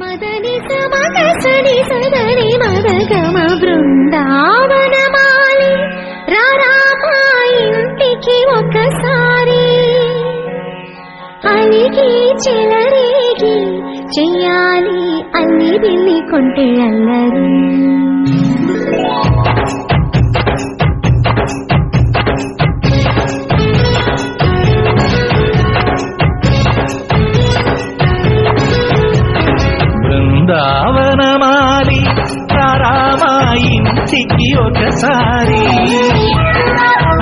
మదని సమగ సని సదని మదగమ బృందావనమాలి రారామా ఇంటికి ఒకసారి అలిగి చెలరేగి చెయ్యాలి అల్లి బిల్లి కొంటే అల్లరి ఒకసారి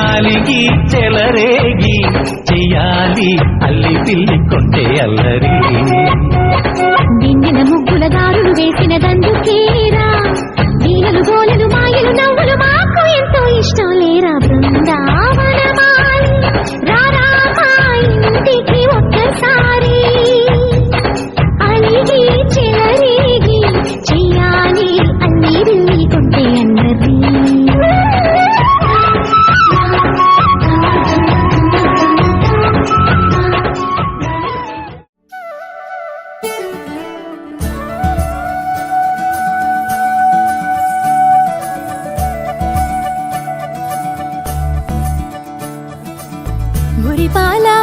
అలిగి చెలరేగి చెయ్యాలి అల్లి పిల్లి కొంటే అల్లరి. പാലാ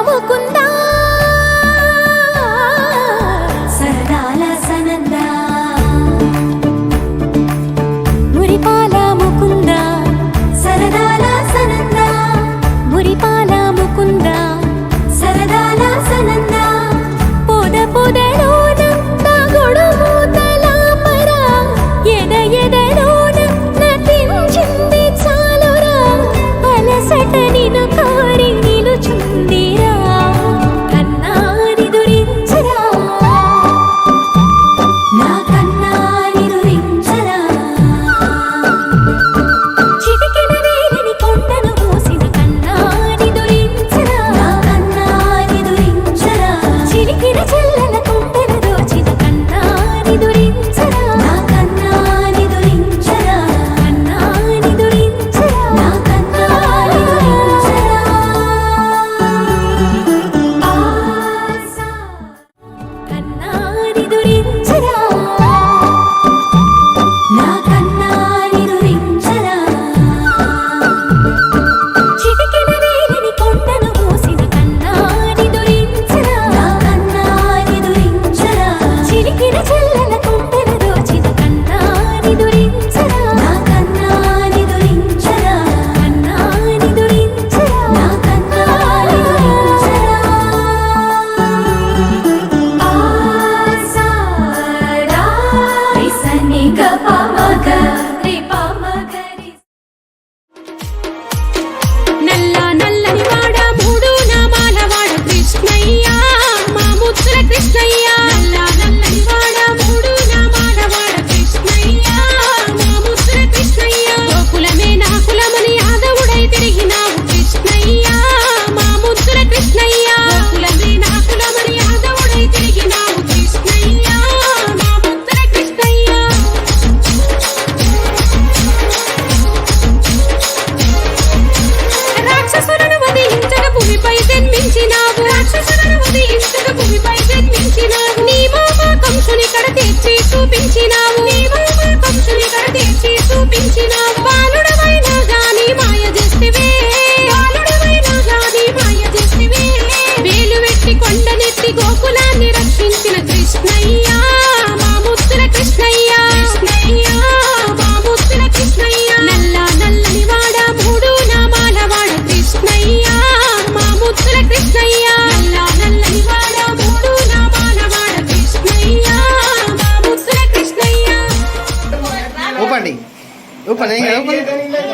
ऊपर नहीं गया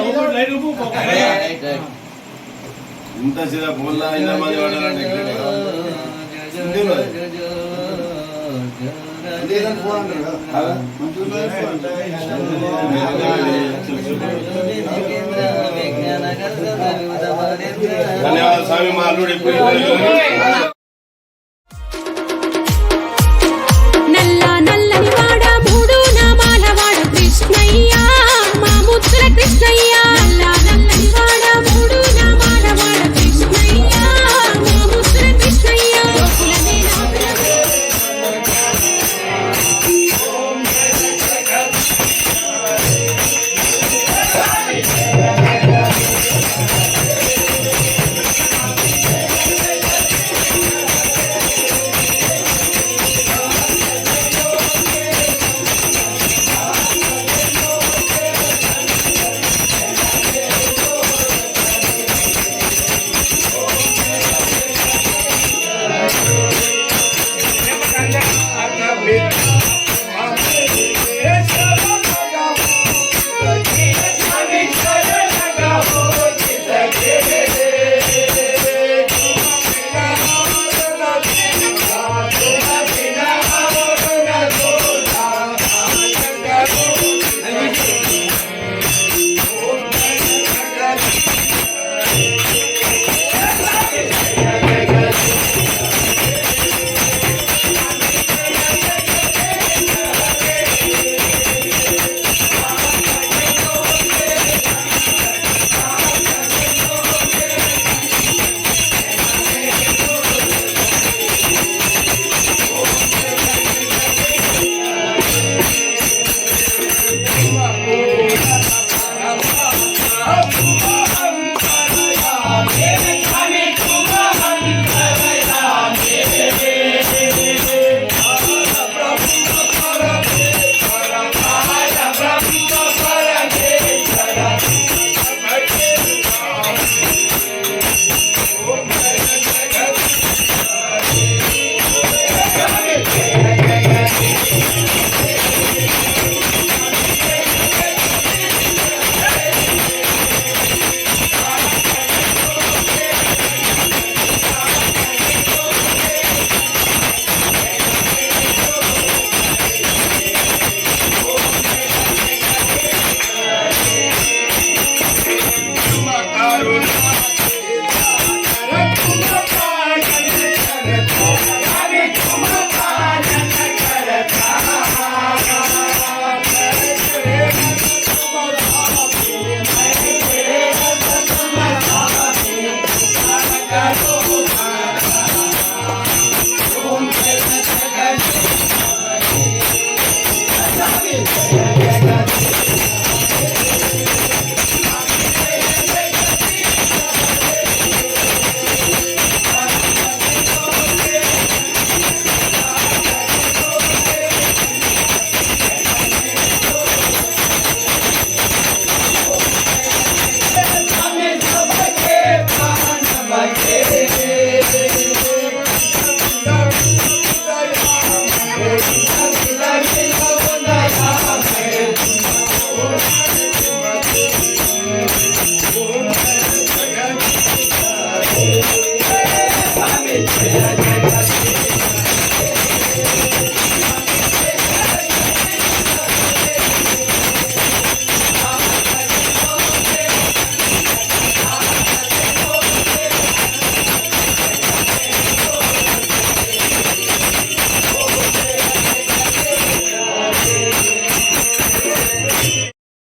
ऊपर लाइट ऊपर ఇంత సీదా పోల్లా ఇలా మంది వాడాలంటే ధన్యవాదాలు స్వామి మా అల్లుడు ఎప్పుడు